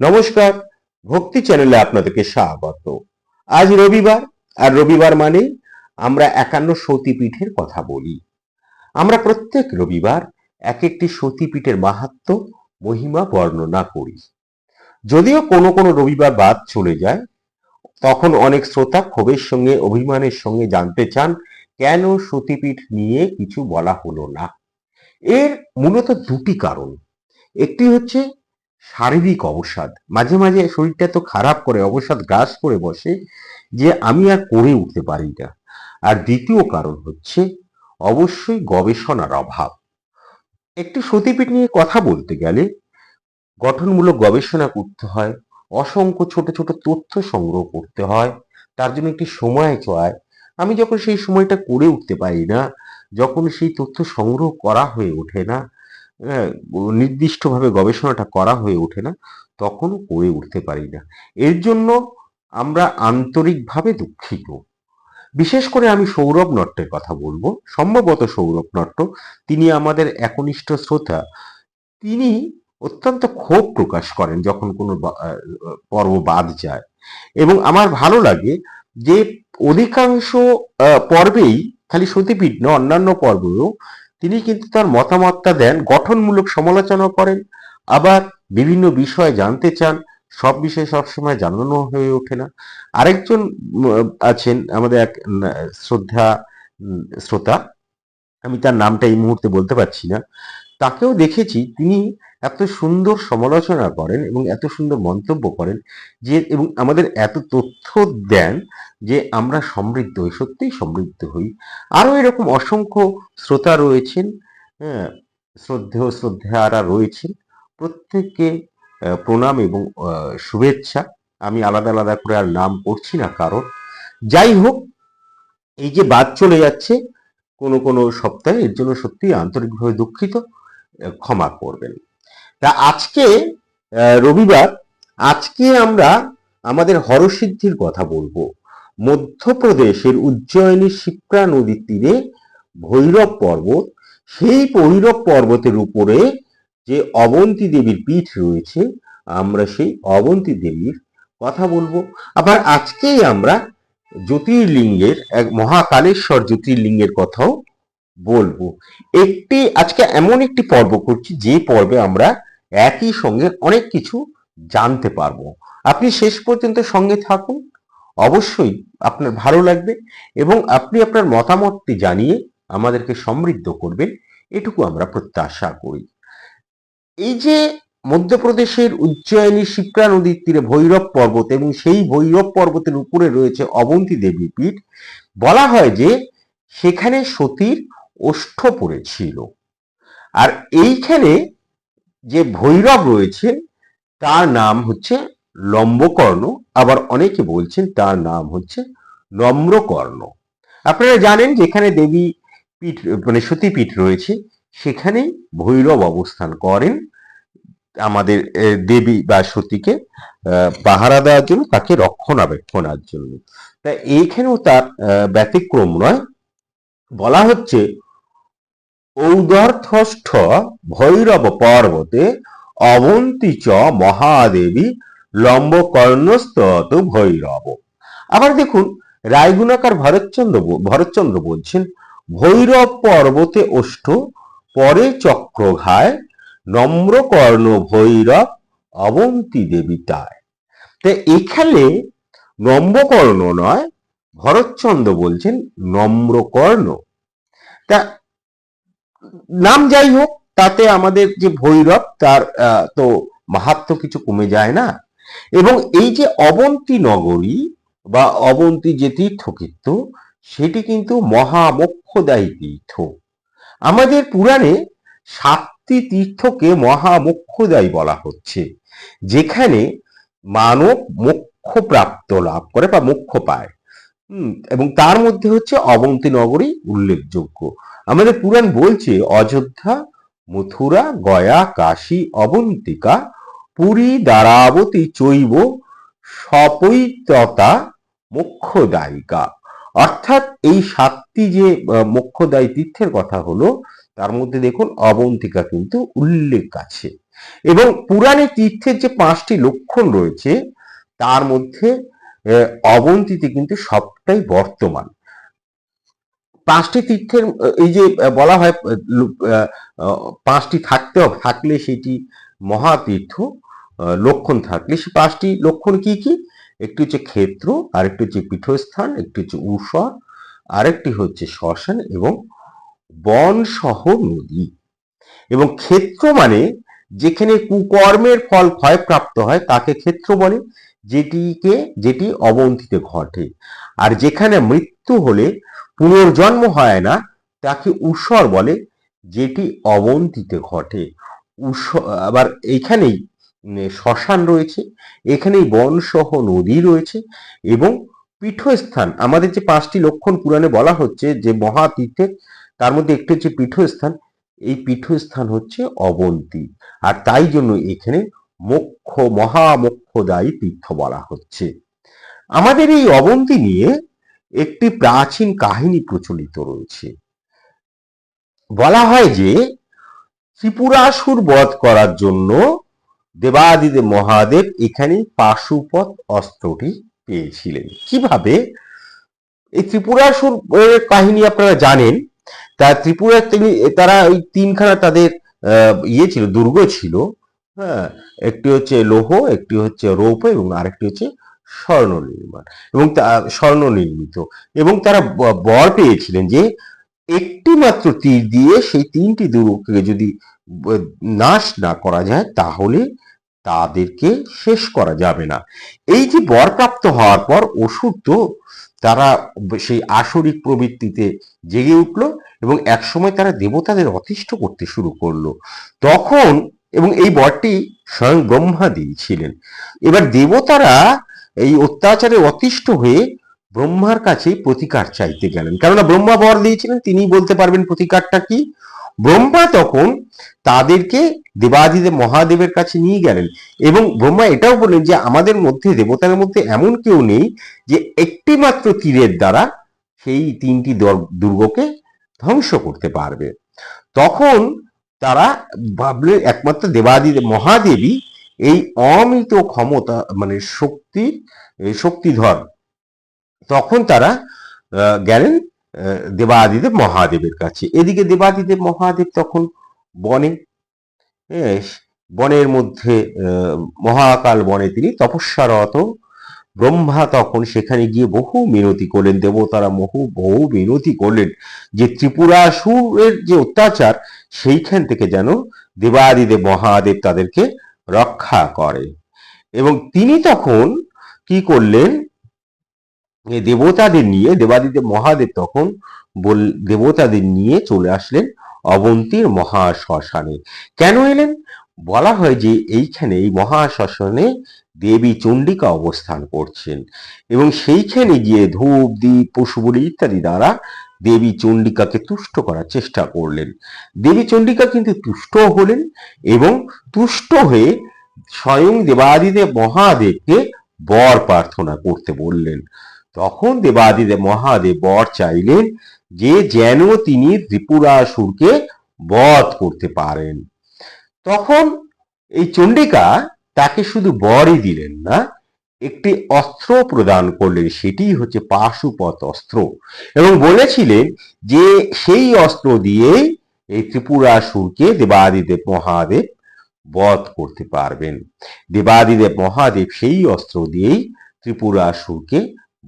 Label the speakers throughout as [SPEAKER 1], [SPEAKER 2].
[SPEAKER 1] নমস্কার, ভক্তি চ্যানেলে আপনাদেরকে স্বাগত। আজ রবিবার, আর রবিবার মানে আমরা একান্ন সতীপীঠের কথা বলি। আমরা প্রত্যেক রবিবার এক একটি সতীপীঠের মাহাত্ম, মহিমা বর্ণনা করি। যদিও কোনো কোনো রবিবার বাদ চলে যায়, তখন অনেক শ্রোতা ক্ষোভের সঙ্গে, অভিমানের সঙ্গে জানতে চান, কেন সতীপীঠ নিয়ে কিছু বলা হলো না? এর মূলত দুটি কারণ। একটি হচ্ছে শারীরিক অবসাদ। মাঝে মাঝে শরীরটা তো খারাপ করে, অবসাদ গ্রাস করে বসে যে আমি আর করে উঠতে পারি না। আর দ্বিতীয় কারণ হচ্ছে অবশ্যই গবেষণার অভাব। একটি সতীপীঠ নিয়ে কথা বলতে গেলে গঠনমূলক গবেষণা করতে হয়, অসংখ্য ছোট ছোট তথ্য সংগ্রহ করতে হয়, তার জন্য একটি সময় চায়। আমি যখন সেই সময়টা করে উঠতে পারি না, যখন সেই তথ্য সংগ্রহ করা হয়ে ওঠে না নির্দিষ্টভাবে গবেষণাটা করা হয়ে ওঠে না তখন করে উঠতে পারি না। এর জন্য আমরা আন্তরিকভাবে দুঃখিত। বিশেষ করে আমি সৌরভ নট্টের কথা বলব। সম্ভবত সৌরভ নট্ট, তিনি আমাদের একনিষ্ঠ শ্রোতা। তিনি অত্যন্ত ক্ষোভ প্রকাশ করেন যখন কোনো পর্ব বাদ যায়। এবং আমার ভালো লাগে যে অধিকাংশ পর্বেই খালি সতীপীঠ না অন্যান্য পর্বেও তিনি কিন্তু তার মতামতটা দেন, গঠনমূলক সমালোচনা করেন, আবার বিভিন্ন বিষয় জানতে চান, সব বিষয়ে সবসময় জানানো হয়ে ওঠে না। আরেকজন আছেন আমাদের এক শ্রদ্ধা শ্রোতা, আমি তার নামটা এই মুহূর্তে বলতে পারছি না। তাকেও দেখেছি, তিনি এত সুন্দর সমালোচনা করেন এবং এত সুন্দর মন্তব্য করেন যে, এবং আমাদের এত তথ্য দেন যে আমরা সমৃদ্ধ হই, সত্যিই সমৃদ্ধ হই। আরও এরকম অসংখ্য শ্রোতা রয়েছেন হ্যাঁ শ্রদ্ধেয় শ্রদ্ধেয়ারা রয়েছেন। প্রত্যেককে প্রণাম এবং শুভেচ্ছা। আমি আলাদা আলাদা করে আর নাম করছি না কারণ যাই হোক, এই যে বাদ চলে যাচ্ছে, কোনো কোনো সপ্তাহে এর জন্য সত্যি আন্তরিকভাবে দুঃখিত ক্ষমা করবেন। তা আজকে রবিবার, আজকে আমরা আমাদের হরসিদ্ধির কথা বলব। মধ্যপ্রদেশের উজ্জয়িনী শিপ্রা নদীর তীরে ভৈরব পর্বত, সেই ভৈরব পর্বতের উপরে যে অবন্তী দেবীর পীঠ রয়েছে, আমরা সেই অবন্তী দেবীর কথা বলব। আবার আজকেই আমরা জ্যোতির্লিঙ্গের, এক মহাকালেশ্বর জ্যোতির্লিঙ্গের কথাও বলব। একটি, আজকে এমন একটি পর্ব করছি, যে পর্বে আমরা একই সঙ্গে অনেক কিছু জানতে পারব। আপনি শেষ পর্যন্ত সঙ্গে থাকুন, অবশ্যই আপনার ভালো লাগবে এবং আপনি আপনার মতামতটি জানিয়ে আমাদেরকে সমৃদ্ধ করবেন, এটুকু আমরা প্রত্যাশা করি। এই যে মধ্যপ্রদেশের উজ্জয়িনী শিপ্রা নদীর তীরে ভৈরব পর্বত এবং সেই ভৈরব পর্বতের উপরে রয়েছে অবন্তী দেবী পীঠ বলা হয় যে সেখানে সতীর ওষ্ঠ পড়েছিল আর এইখানে যে ভৈরব রয়েছেন তার নাম হচ্ছে লম্বকর্ণ। আবার অনেকে বলছেন তার নাম হচ্ছে নম্রকর্ণ। আপনারা জানেন যেখানে দেবী পীঠ মানে সতীপীঠ রয়েছে, সেখানেই ভৈরব অবস্থান করেন। আমাদের দেবী বা সতীকে পাহারা দেওয়ার জন্য, তাকে রক্ষণাবেক্ষণার জন্য। তা এইখানেও তার ব্যতিক্রম নয়। বলা হচ্ছে ঔদর্থষ্ঠ ভৈরব পর্বতে অবন্তী চ মহাদেবী লম্বকর্ণস্তত ভৈরব। আবার দেখুন, রায়গুণাকার ভরতচন্দ্র ভরতচন্দ্র বলছেন, ভৈরব পর্বতে ওষ্ঠ পরে চক্রঘায় নম্রকর্ণ ভৈরব অবন্তী দেবী তাই তা এখানে নম্রকর্ণ নয়, ভরতচন্দ্র বলছেন নম্রকর্ণ। তা নাম যাই হোক তাতে আমাদের যে ভৈরব, তার তো মাহাত্ম কিছু কমে যায় না। এবং এই যে অবন্তী নগরী বা অবন্তী যে তীর্থকীর্ত সেটি কিন্তু মহামোক্ষদায়ী তীর্থ। আমাদের পুরাণে সাতটি তীর্থকে মহামোক্ষদায়ী বলা হচ্ছে, যেখানে মানব মোক্ষ প্রাপ্ত লাভ করে বা মোক্ষ পায়। এবং তার মধ্যে হচ্ছে অবন্তী নগরী উল্লেখযোগ্য। আমাদের পুরাণ বলছে, অযোধ্যা, মথুরা, গয়া, কাশী, অবন্তিকা, পুরী, দ্বারাবতী, চৈব, সপৈততা, মোক্ষদায়িকা। অর্থাৎ এই সাতটি যে মোক্ষদায়ী তীর্থের কথা হলো, তার মধ্যে দেখুন অবন্তিকা কিন্তু উল্লেখ আছে। এবং পুরাণে তীর্থের যে পাঁচটি লক্ষণ রয়েছে, তার মধ্যে অবন্তীতে কিন্তু সবটাই বর্তমান। পাঁচটি তীর্থের এই যে বলা হয় পাঁচটি থাকতে থাকলে সেটি মহাতীর্থ লক্ষণ থাকলে সে পাঁচটি লক্ষণ কি কি? একটি হচ্ছে ক্ষেত্র, আরেকটি হচ্ছে পীঠস্থান, একটি হচ্ছে উষর আরেকটি হচ্ছে শ্মশান এবং বন সহ নদী। এবং ক্ষেত্র মানে যেখানে কুকর্মের ফল ক্ষয়প্রাপ্ত হয়, তাকে ক্ষেত্র বলে। যেটিকে, যেটি অবন্তিতে ঘটে। আর যেখানে মৃত্যু হলে পুনর্জন্ম হয় না, তাকে উষর বলে, যেটি অবন্তিতে ঘটে। উষ, আবার এইখানেই শ্মশান রয়েছে, এখানেই বনসহ নদী রয়েছে এবং পীঠস্থান। আমাদের যে পাঁচটি লক্ষণ পুরাণে বলা হচ্ছে যে মহাতীর্থের তার মধ্যে একটি হচ্ছে পীঠস্থান। এই পীঠস্থান হচ্ছে অবন্তী। আর তাই জন্য এখানে মোক্ষ মহামোক্ষদায়ী তীর্থ বলা হচ্ছে। আমাদের এই অবন্তী নিয়ে একটি প্রাচীন কাহিনী প্রচলিত রয়েছে। বলা হয় যে, ত্রিপুরাসুর বধ করার জন্য দেবাদিদেব মহাদেব এখানে পাশুপত অস্ত্রটি পেয়েছিলেন। কীভাবে? এই ত্রিপুরাসুর কাহিনী আপনারা জানেন, তা ত্রিপুরা তিনি, তারা ওই তিনখানা তাদের ইয়ে ছিল, দুর্গ ছিল। হ্যাঁ একটি হচ্ছে লৌহ, একটি হচ্ছে রৌপ এবং আরেকটি হচ্ছে স্বর্ণ নির্মাণ এবং স্বর্ণ নির্মিত এবং তারা বর পেয়েছিলেন যে একটি মাত্র তীর দিয়ে সেই তিনটি দুর্গকে যদি নাশ না করা যায় তাহলে তাদেরকে শেষ করা যাবে না। এই যে বরপ্রাপ্ত হওয়ার পর অসুর তো তারা সেই আসরিক প্রবৃত্তিতে জেগে উঠল এবং একসময় তারা দেবতাদের অতিষ্ঠ করতে শুরু করল। তখন এবং এই বরটি স্বয়ং ব্রহ্মা দিয়েছিলেন। এবার দেবতারা এই অত্যাচারে অতিষ্ঠ হয়ে ব্রহ্মার কাছে প্রতিকার চাইতে গেলেন। কেননা ব্রহ্মা বর দিয়েছিলেন তিনি বলতে পারবেন প্রতিকারটা কি? ব্রহ্মা তখন তাদেরকে দেবাদিদেব মহাদেবের কাছে নিয়ে গেলেন এবং ব্রহ্মা এটাও বললেন যে, আমাদের মধ্যে, দেবতার মধ্যে এমন কেউ নেই যে একটি মাত্র তীরের দ্বারা সেই তিনটি দর- দুর্গকে ধ্বংস করতে পারবে। তখন তারা ভাবলেন একমাত্র দেবাদিদেব মহাদেবী এই অমিত ক্ষমতা মানে শক্তি শক্তিধর। তখন তারা গেলেন দেবাদিদেব মহাদেবের কাছে। এদিকে দেবাদিদেব মহাদেব তখন বনে বনের মধ্যে মহাকাল বনে তিনি তপস্যারত। ব্রহ্মা তখন সেখানে গিয়ে বহু মিনতি করলেন, দেবতারা বহু বহু মিনতি করলেন। যে ত্রিপুরাসুরের যে অত্যাচার সেইখান থেকে যেন দেবাদিদেব মহাদেব তাদেরকে রক্ষা করে। এবং তিনি তখন কি করলেন? দেবতাদের নিয়ে, দেবাদিদেব মহাদেব তখন বল, দেবতাদের নিয়ে চলে আসলেন অবন্তীর মহাশ্মশানে। কেন এলেন? বলা হয় যে এইখানে, এই মহাশ্মশানে দেবী চণ্ডিকা অবস্থান করছেন। এবং সেইখানে গিয়ে ধূপ দ্বীপ পশুবলি ইত্যাদি দ্বারা দেবী চণ্ডিকাকে তুষ্ট করার চেষ্টা করলেন। দেবী চণ্ডিকা কিন্তু তুষ্ট হলেন এবং তুষ্ট হয়ে স্বয়ং দেবাদিদেব মহাদেবকে বর প্রার্থনা করতে বললেন। তখন দেবাদিদেব মহাদেব বর চাইলেন যে যেন তিনি ত্রিপুরাসুরকে বধ করতে পারেন। তখন এই চণ্ডিকা তাকে শুধু বরই দিলেন না একটি অস্ত্র প্রদান করলেন সেটি হচ্ছে পাশুপত অস্ত্র। এবং বলেছিলেন যে সেই অস্ত্র দিয়েই এই ত্রিপুরাসুরকে দেবাদিদেব মহাদেব বধ করতে পারবেন। দেবাদিদেব মহাদেব সেই অস্ত্র দিয়েই ত্রিপুরাসুরকে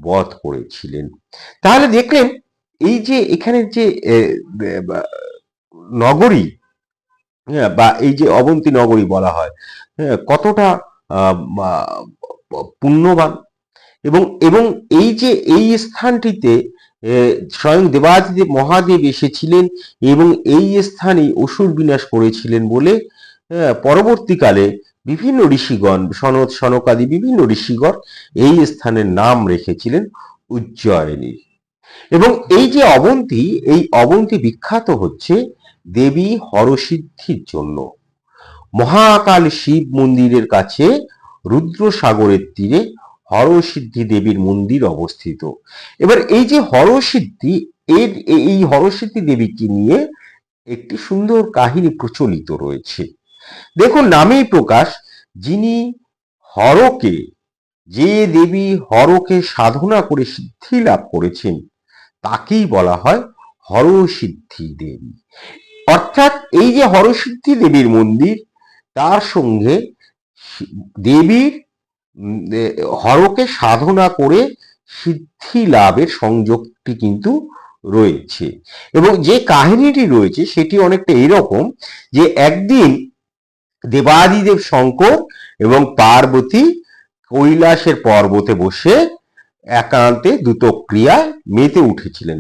[SPEAKER 1] বধ করেছিলেন। তাহলে দেখলেন এই যে এখানে যে নগরী হ্যাঁ, বা এই যে অবন্তী নগরী বলা হয় হ্যাঁ, কতটা পুণ্যবান। এবং এবং এই যে, এই স্থানটিতে স্বয়ং দেবাদিদেব মহাদেব এসেছিলেন এবং এই স্থানে অসুর বিনাশ করেছিলেন বলে পরবর্তীকালে বিভিন্ন ঋষিগণ, সনদ, সনকাদি বিভিন্ন ঋষিগণ এই স্থানের নাম রেখেছিলেন উজ্জয়িনী। এবং এই যে অবন্তী, এই অবন্তী বিখ্যাত হচ্ছে দেবী হরসিদ্ধির জন্য। মহাকাল শিব মন্দিরের কাছে রুদ্রসাগরের তীরে হরসিদ্ধি দেবীর মন্দির অবস্থিত। এবার এই যে হরসিদ্ধি, এর এই হরসিদ্ধি দেবীকে নিয়ে একটি সুন্দর কাহিনী প্রচলিত রয়েছে। দেখুন, নামেই প্রকাশ, যিনি হরকে, যে দেবী হরকে সাধনা করে সিদ্ধি লাভ করেছেন, তাকেই বলা হয় হরসিদ্ধি দেবী। অর্থাৎ এই যে হরসিদ্ধি দেবীর মন্দির, তার সঙ্গে দেবীর হরকে সাধনা করে সিদ্ধি লাভের সংযোগটি কিন্তু রয়েছে। এবং যে কাহিনীটি রয়েছে সেটি অনেকটা এরকম যে একদিন দেবাদিদেব শঙ্কর এবং পার্বতী কৈলাসের পর্বতে বসে একান্তে দ্রুতক্রিয়ায় মেতে উঠেছিলেন।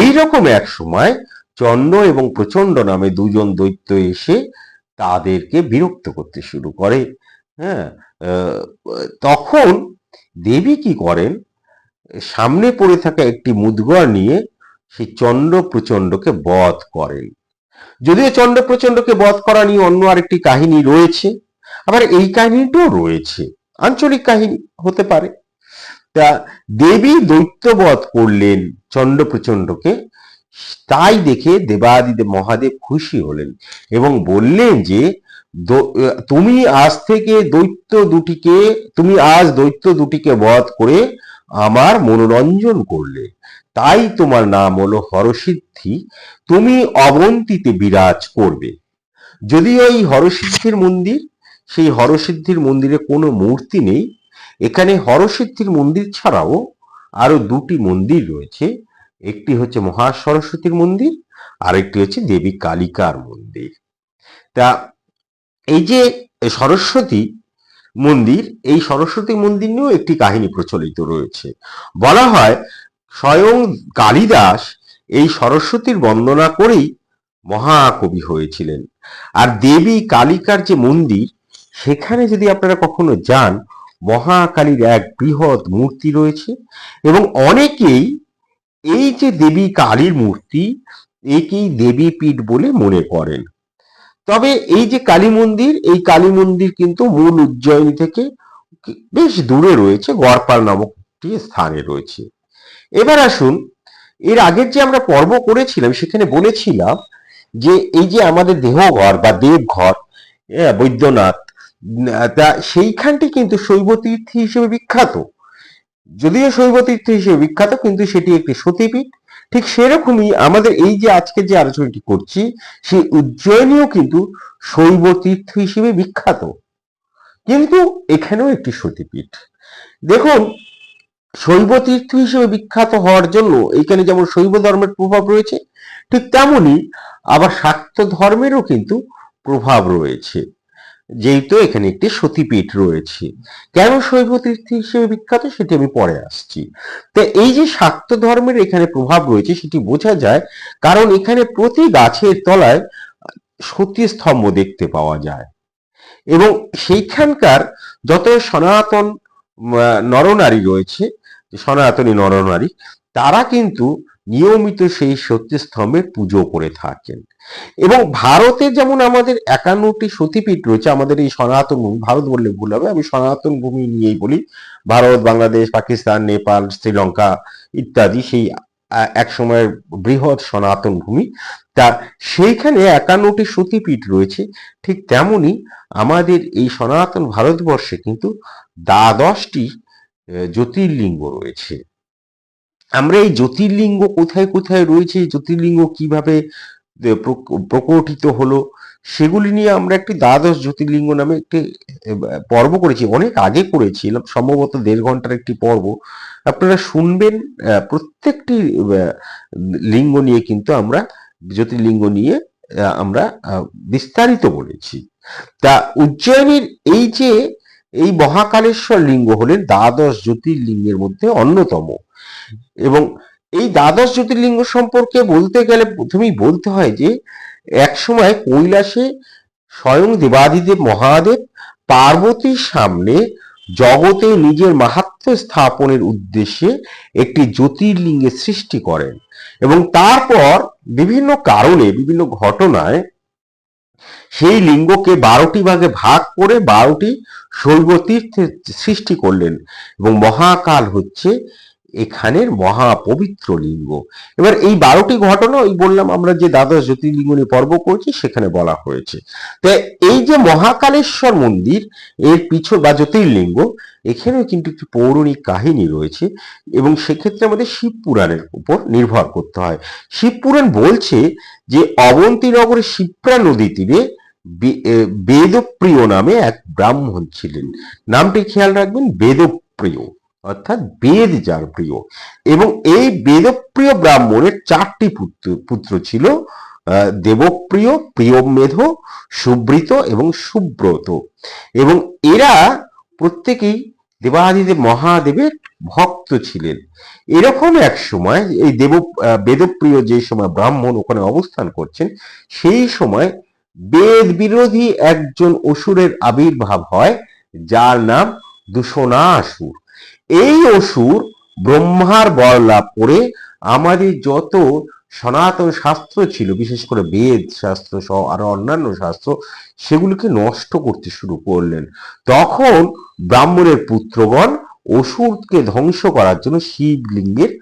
[SPEAKER 1] এই রকম এক সময় চন্ড এবং প্রচণ্ড নামে দুজন দৈত্য এসে তাদেরকে বিরক্ত করতে শুরু করে। হ্যাঁ তখন দেবী কি করেন? সামনে পড়ে থাকা একটি মুদগর নিয়ে সেই চন্ড প্রচন্ডকে বধ করেন। যদিও চন্ড প্রচন্ডকে বধ করা নিয়ে অন্য আরেকটি কাহিনী রয়েছে, আবার এই কাহিনীটাও রয়েছে। আঞ্চলিক কাহিনী হতে পারে। তা দেবী দৈত্যবধ করলেন চন্ড প্রচন্ডকে, তাই দেখে দেবাদিদেব মহাদেব খুশি হলেন এবং বললেন যে তুমি আজ থেকে দৈত্য দুটিকে, তুমি আজ দৈত্য দুটিকে বধ করে আমার মনোরঞ্জন করলে। তাই তোমার নাম হলো হরসিদ্ধি। তুমি অবন্তীতে বিরাজ করবে। যদিও এই হরসিদ্ধির মন্দির, সেই হরসিদ্ধির মন্দিরে কোনো মূর্তি নেই, এখানে হরসিদ্ধির মন্দির ছাড়াও আরও দুটি মন্দির রয়েছে। একটি হচ্ছে মহা সরস্বতীর মন্দির আর একটি হচ্ছে দেবী কালিকার মন্দির। তা এই যে সরস্বতী মন্দির, এই সরস্বতী মন্দির নিয়েও একটি কাহিনী প্রচলিত রয়েছে। বলা হয়, স্বয়ং কালিদাস এই সরস্বতীর বন্দনা করেই মহাকবি হয়েছিলেন। আর দেবী কালিকার যে মন্দির, সেখানে যদি আপনারা কখনো যান, মহাকালীর এক বৃহৎ মূর্তি রয়েছে এবং অনেকেই এই যে দেবী কালীর মূর্তি, একেই দেবীপীঠ বলে মনে করেন। তবে এই যে কালী মন্দির, এই কালী মন্দির কিন্তু মূল উজ্জয়িনী থেকে বেশ দূরে রয়েছে, গড়পাল নামক স্থানে রয়েছে। এবার আসুন, এর আগের যে আমরা পর্ব করেছিলাম, সেখানে বলেছিলাম যে এই যে আমাদের দেহঘর বা দেবঘর বৈদ্যনাথ, তা সেইখানটি কিন্তু শৈব তীর্থ হিসেবে বিখ্যাত। যদিও শৈব তীর্থ হিসেবে বিখ্যাত, কিন্তু সেটি একটি সতীপীঠ। ঠিক সেরকমই আমাদের এই যে আজকে যে আলোচনাটি করছি, সেই উজ্জয়িনীও কিন্তু শৈব তীর্থ হিসেবে বিখ্যাত। কিন্তু এখানেও একটি সতীপীঠ। দেখুন, শৈব তীর্থ হিসেবে বিখ্যাত হওয়ার জন্য এখানে যেমন শৈব ধর্মের প্রভাব রয়েছে, ঠিক তেমনি আবার শাক্ত ধর্মেরও কিন্তু প্রভাব রয়েছে। যেহেতু এখানে একটি সতীপীঠ রয়েছে। কেন শৈব তীর্থ হিসেবে বিখ্যাত সেটি আমি পরে আসছি। তো এই যে শাক্ত ধর্মের এখানে প্রভাব রয়েছে সেটি বোঝা যায়, কারণ এখানে প্রতি গাছের তলায় সতী স্তম্ভ দেখতে পাওয়া যায়। এবং সেইখানকার যত সনাতন নরনারী রয়েছে, সনাতনী নরনারী, তারা কিন্তু নিয়মিত সেই সত্যস্তম্ভের পুজো করে থাকেন। এবং ভারতে যেমন আমাদের একান্নটি সতীপীঠ রয়েছে, আমাদের এই সনাতন ভূমি, ভারত বললে ভুল হবে, আমি সনাতন ভূমি নিয়েই বলি, ভারত, বাংলাদেশ, পাকিস্তান, নেপাল, শ্রীলঙ্কা ইত্যাদি সেই এক সময়ের বৃহৎ সনাতন ভূমি। তা সেইখানে একান্নটি সতীপীঠ রয়েছে, ঠিক তেমনি আমাদের এই সনাতন ভারতবর্ষে কিন্তু দ্বাদশটি জ্যোতির্লিঙ্গ রয়েছে। আমরা এই জ্যোতির্লিঙ্গ কোথায় কোথায় রয়েছে, জ্যোতির্লিঙ্গ কীভাবে প্রকটিত হলো, সেগুলি নিয়ে আমরা একটি দ্বাদশ জ্যোতির্লিঙ্গ নামে একটি পর্ব করেছি, অনেক আগে করেছিলাম, সম্ভবত দেড় ঘণ্টার একটি পর্ব। আপনারা শুনবেন প্রত্যেকটি লিঙ্গ নিয়ে কিন্তু আমরা, জ্যোতির্লিঙ্গ নিয়ে আমরা বিস্তারিত বলেছি। তা উজ্জয়িনীর এই যে, এই মহাকালেশ্বর লিঙ্গ হলেন দ্বাদশ জ্যোতির্লিঙ্গের মধ্যে অন্যতম। এবং এই দ্বাদশ জ্যোতির্লিঙ্গ সম্পর্কে বলতে গেলে প্রথমেই বলতে হয় যে একসময় কৈলাসে স্বয়ং দেবাদিদেব মহাদেব পার্বতীর সামনে জগতে নিজের মাহাত্ম্য স্থাপনের উদ্দেশ্যে একটি জ্যোতির্লিঙ্গের সৃষ্টি করেন এবং তারপর বিভিন্ন কারণে, বিভিন্ন ঘটনায় সেই লিঙ্গকে বারোটি ভাগে ভাগ করে বারোটি শৈব তীর্থের সৃষ্টি করলেন এবং মহাকাল হচ্ছে এখানের মহাপবিত্র লিঙ্গ। এবার এই বারোটি ঘটনা ওই বললাম আমরা যে দ্বাদশ জ্যোতির্লিঙ্গ নিয়ে পর্ব করছি, সেখানে বলা হয়েছে। তো এই যে মহাকালেশ্বর মন্দির, এর পিছন বা জ্যোতির্লিঙ্গ, এখানেও কিন্তু একটি পৌরাণিক কাহিনী রয়েছে এবং সেক্ষেত্রে আমাদের শিব পুরাণের উপর নির্ভর করতে হয়। শিব পুরাণ বলছে যে অবন্তীনগরের শিপ্রা নদী তীরে বেদপ্রিয় নামে এক ব্রাহ্মণ ছিলেন। নামটি খেয়াল রাখবেন, বেদপ্রিয়। অর্থাৎ বেদ যার প্রিয়। এবং এই বেদপ্রিয় ব্রাহ্মণের চারটি পুত্র পুত্র ছিল দেবপ্রিয়, প্রিয়মেধ, সুব্রত এবং সুব্রত। এবং এরা প্রত্যেকেই দেবাদিদেব মহাদেবের ভক্ত ছিলেন। এরকম এক সময় এই দেব বেদপ্রিয় যে সময় ব্রাহ্মণ ওখানে অবস্থান করছেন, সেই সময় বেদ বিরোধী একজন অসুরের আবির্ভাব হয়, যার নাম দূষণাসুর এই অসুর ব্রহ্মার বর লাভ করে আমাদের যত সনাতন শাস্ত্র ছিল, বিশেষ করে বেদ শাস্ত্র সহ আরও অন্যান্য শাস্ত্র, সেগুলিকে নষ্ট করতে শুরু করলেন। তখন ব্রাহ্মণের পুত্রগণ অসুরকে ধ্বংস করার জন্য শিবলিঙ্গের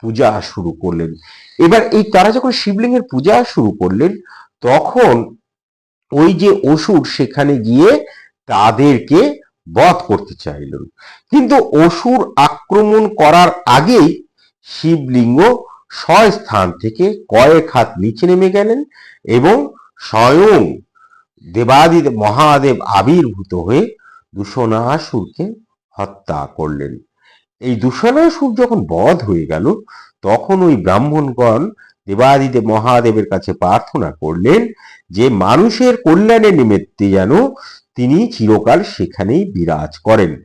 [SPEAKER 1] পূজা শুরু করলেন। এবার এই তারা যখন শিবলিঙ্গের পূজা শুরু করলেন, তখন ওই যে অসুর সেখানে গিয়ে তাদেরকে বধ করতে চাইলেন কিন্তু অসুর আক্রমণ করার আগেই শিবলিঙ্গ স্বস্থান থেকে কয়েক হাত নিচে নেমে গেলেন এবং স্বয়ং দেবাদিদ মহাদেব আবির্ভূত হয়ে দূষণাসুরকে হত্যা করলেন। এই দূষণাসুর যখন বধ হয়ে গেল, তখন ওই ব্রাহ্মণগণ দেবাদিদেব, মহাদেবের কাছে প্রার্থনা করলেন যে মানুষের কল্যাণের নিমিত্তে যেন তিনি চিরকাল সেখানেই বিরাজ করেন।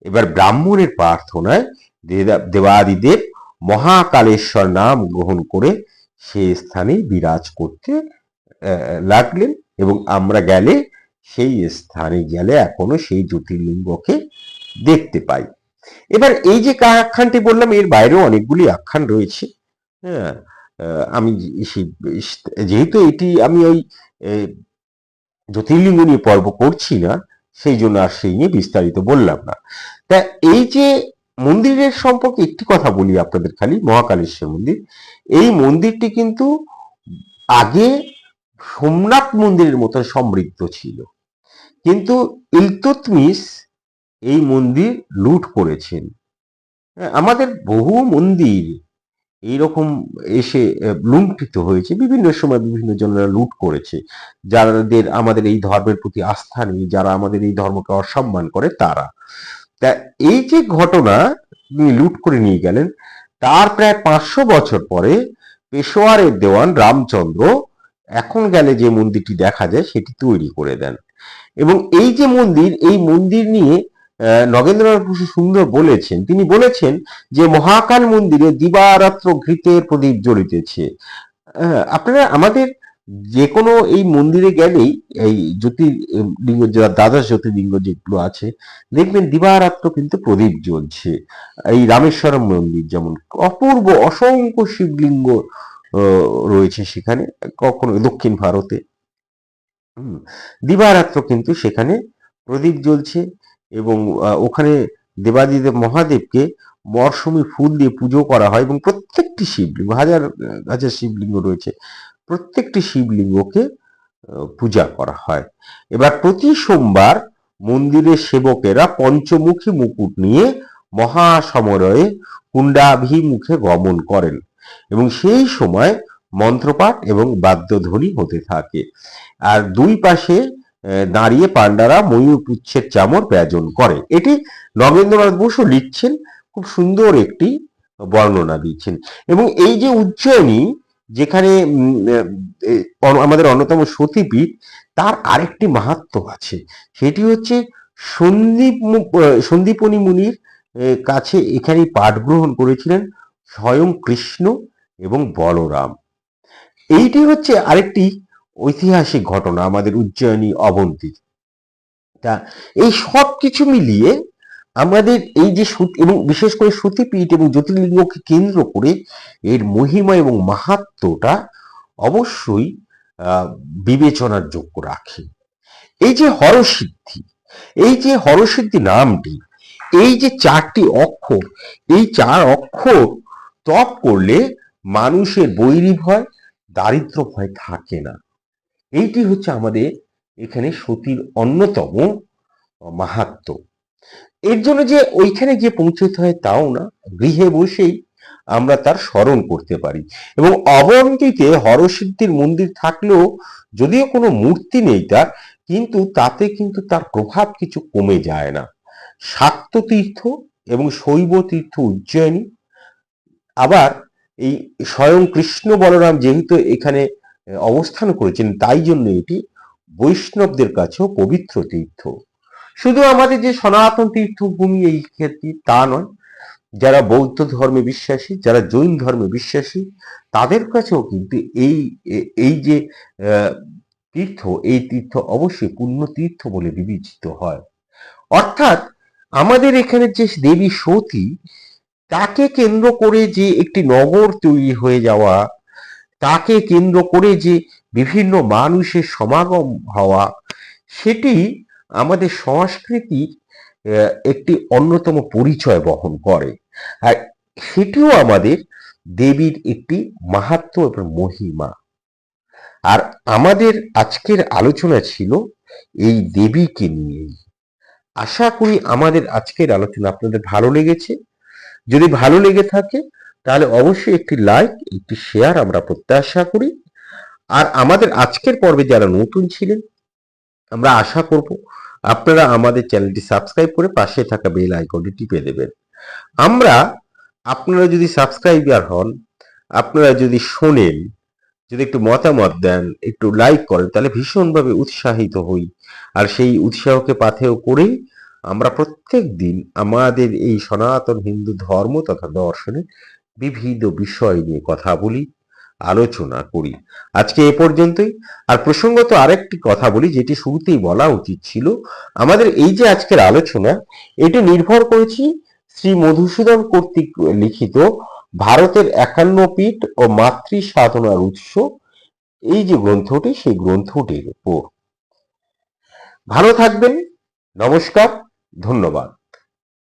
[SPEAKER 1] এবার ব্রাহ্মণের প্রার্থনায় দেদা- দেবাদিদেব মহাকালেশ্বর নাম গ্রহণ করে সে স্থানে বিরাজ করতে লাগলেন এবং আমরা গেলে সেই স্থানে গেলে এখনও সেই জ্যোতির্লিঙ্গকে দেখতে পাই। এবার এই যে আখ্যানটি বললাম, এর বাইরেও অনেকগুলি আখ্যান রয়েছে। হ্যাঁ আমি যেহেতু এটি আমি ওই জ্যোতির্লিঙ্গ নিয়ে পর্ব করছি না সেই জন্য আর সেই নিয়ে বিস্তারিত বললাম না। তা এই যে মন্দিরের সম্পর্কে একটি কথা বলি আপনাদের খালি মহাকালেশ্বর মন্দির। এই মন্দিরটি কিন্তু আগে সোমনাথ মন্দিরের মতো সমৃদ্ধ ছিল। কিন্তু ইলতুতমিশ এই মন্দির লুট করেছেন। হ্যাঁ, আমাদের বহু মন্দির এইরকম এসে লুণ্ঠিত হয়েছে। বিভিন্ন সময় বিভিন্ন জনেরা লুট করেছে। যাদের আমাদের এই ধর্মের প্রতি আস্থা নেই, যারা আমাদের এই ধর্মকে অসম্মান করে, তারা। তা এই যে ঘটনা লুট করে নিয়ে গেলেন, তার প্রায় পাঁচশো বছর পরে পেশোয়ারের দেওয়ান রামচন্দ্র এখন গেলে যে মন্দিরটি দেখা যায়, সেটি তৈরি করে দেন। এবং এই যে মন্দির, এই মন্দির নিয়ে নগেন্দ্রনাথ বসু সুন্দর বলেছেন। তিনি বলেছেন যে মহাকাল মন্দিরে দিবারাত্র ঘৃতের প্রদীপ জ্বলিতেছে। আপনারা আমাদের যে কোনো এই মন্দিরে গেলেই এই জ্যোতির্লিঙ্গ দ্বাদশ জ্যোতির্লিঙ্গ যেগুলো আছে দেখবেন দিবারাত্র কিন্তু প্রদীপ জ্বলছে। এই রামেশ্বরম মন্দির যেমন অপূর্ব অসংখ্য শিবলিঙ্গ রয়েছে সেখানে কখনো দক্ষিণ ভারতে। হুম, দিবারাত্র কিন্তু সেখানে প্রদীপ জ্বলছে। এবং ওখানে দেবাদিদেব মহাদেবকে মরশুমি ফুল দিয়ে পুজো করা হয় এবং প্রত্যেকটি শিবলিঙ্গ, হাজার হাজার শিবলিঙ্গ রয়েছে, প্রত্যেকটি শিবলিঙ্গকে পূজা করা হয়। এবার প্রতি সোমবার মন্দিরের সেবকেরা পঞ্চমুখী মুকুট নিয়ে মহাসমরয়ে কুণ্ডাভিমুখে গমন করেন এবং সেই সময় মন্ত্রপাঠ এবং বাদ্যধ্বনি হতে থাকে। আর দুই পাশে দাঁড়িয়ে পাণ্ডারা ময়ূর পুচ্ছের চামর ব্যজন করে। এটি নগেন্দ্রনাথ বসু লিখছেন, খুব সুন্দর একটি বর্ণনা দিচ্ছেন। এবং এই যে উজ্জয়িনী, যেখানে আমাদের অন্যতম সতীপীঠ, তার আরেকটি মাহাত্ম আছে। সেটি হচ্ছে সন্দীপ সন্দীপনী মুনির কাছে এখানে পাঠ গ্রহণ করেছিলেন স্বয়ং কৃষ্ণ এবং বলরাম। এইটি হচ্ছে আরেকটি ঐতিহাসিক ঘটনা, আমাদের উজ্জয়িনী অবন্তীর। তা এই সব কিছু মিলিয়ে আমাদের এই যে এবং বিশেষ করে সতীপীঠ এবং জ্যোতির্লিঙ্গকে কেন্দ্র করে এর মহিমা এবং মাহাত্মটা অবশ্যই বিবেচনার যোগ্য রাখে। এই যে হরসিদ্ধি, এই যে হরসিদ্ধি নামটি, এই যে চারটি অক্ষর, এই চার অক্ষর তপ করলে মানুষের বৈরী ভয়, দারিদ্র ভয় থাকে না। এইটি হচ্ছে আমাদের এখানে সতীর অন্যতম মাহাত্ম। এর জন্য যে ওইখানে গিয়ে পৌঁছতে হয় তাও না, গৃহে বসেই আমরা তার স্মরণ করতে পারি। এবং অবন্তীতে হরসিদ্ধির মন্দির থাকলেও যদিও কোনো মূর্তি নেই তার, কিন্তু তাতে কিন্তু তার প্রভাব কিছু কমে যায় না। শাক্ত তীর্থ এবং শৈব তীর্থ উজ্জয়িনী। আবার এই স্বয়ং কৃষ্ণ বলরাম যেহেতু এখানে অবস্থান করেছেন, তাই জন্য এটি বৈষ্ণবদের কাছেও পবিত্র তীর্থ। শুধু আমাদের যে সনাতন তীর্থভূমি এই ক্ষেত্রে তা নয়, যারা বৌদ্ধ ধর্মে বিশ্বাসী, যারা জৈন ধর্মে বিশ্বাসী, তাদের কাছেও কিন্তু এই এই যে তীর্থ, এই তীর্থ অবশ্যই পুণ্য তীর্থ বলে বিবেচিত হয়। অর্থাৎ আমাদের এখানে যে দেবী সতী, তাকে কেন্দ্র করে যে একটি নগর তৈরি হয়ে যাওয়া তাকে কেন্দ্র করে যে বিভিন্ন মানুষের সমাগম হওয়া, সেটি আমাদের সংস্কৃতির একটি অন্যতম পরিচয় বহন করে। আর সেটিও আমাদের দেবীর একটি মাহাত্ম এবং মহিমা। আর আমাদের আজকের আলোচনা ছিল এই দেবীকে নিয়েই। আশা করি আমাদের আজকের আলোচনা আপনাদের ভালো লেগেছে। যদি ভালো লেগে থাকে তাহলে অবশ্যই একটি লাইক একটি শেয়ার আমরা প্রত্যাশা করি। আর আমাদের আজকের পর্বে যারা নতুন ছিলেন, আমরা আশা করব আপনারা আমাদের চ্যানেলটি সাবস্ক্রাইব করে পাশে থাকা বেল আইকনটি টিপে দেবেন। আমরা আপনারা যদি সাবস্ক্রাইবার হন, আপনারা যদি শোনেন, যদি একটু মতামত দেন, একটু লাইক করেন, তাহলে ভীষণভাবে উৎসাহিত হই। আর সেই উৎসাহকে পাথেয় করেই আমরা প্রত্যেক দিন আমাদের এই সনাতন হিন্দু ধর্ম তথা দর্শনের বিবিধ বিষয় নিয়ে কথা বলি, আলোচনা করি। আজকে এ পর্যন্তই। আর প্রসঙ্গত আরেকটি কথা বলি, যেটি শুরুতেই বলা উচিত ছিল। আমাদের এই যে আজকের আলোচনা, এটি নির্ভর করেছি শ্রী মধুসূদন কর্তৃক লিখিত ভারতের একান্ন পীঠ ও মাতৃ সাধনার উৎস। এই যে গ্রন্থটি, সেই গ্রন্থটির উপর। ভালো থাকবেন। নমস্কার। ধন্যবাদ।